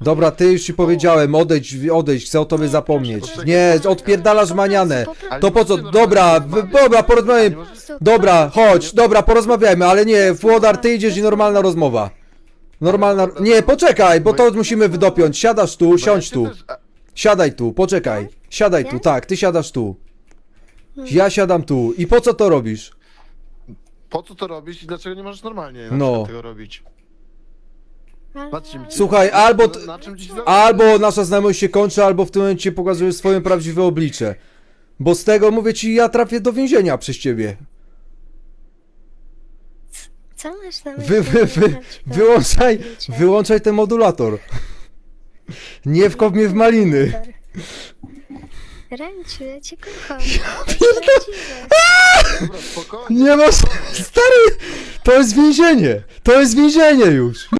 Dobra, ty już ci powiedziałem, odejdź, odejdź, chcę o tobie Nie, zapomnieć. Nie, odpierdalasz manianę. To po co? Dobra, w- dobra, prostu- Dobra, chodź, dobra, porozmawiajmy, ale nie, Włodar, ty idziesz i normalna rozmowa. Normalna. Nie, poczekaj, bo to musimy wydopiąć. Siadasz tu, siądź tu. Siadaj tu, poczekaj. Siadaj tu, tak, ty siadasz tu. Ja siadam tu. I po co to robisz? Po co to robisz i dlaczego nie możesz normalnie na No. przykład tego robić? Patrzcie mi Słuchaj, albo t- Na, na czym ci zależy? Albo nasza znajomość się kończy, albo w tym momencie pokazujesz swoje prawdziwe oblicze. Bo z tego mówię ci, ja trafię do więzienia przez ciebie. Co masz na Wy, wy, wy, wyłączaj, wyłączaj ten modulator. Nie wkop mnie w maliny. Ręciu, ja cię kocham. Ja Dobra, spokojnie. Nie masz, stary, to jest więzienie. To jest więzienie już.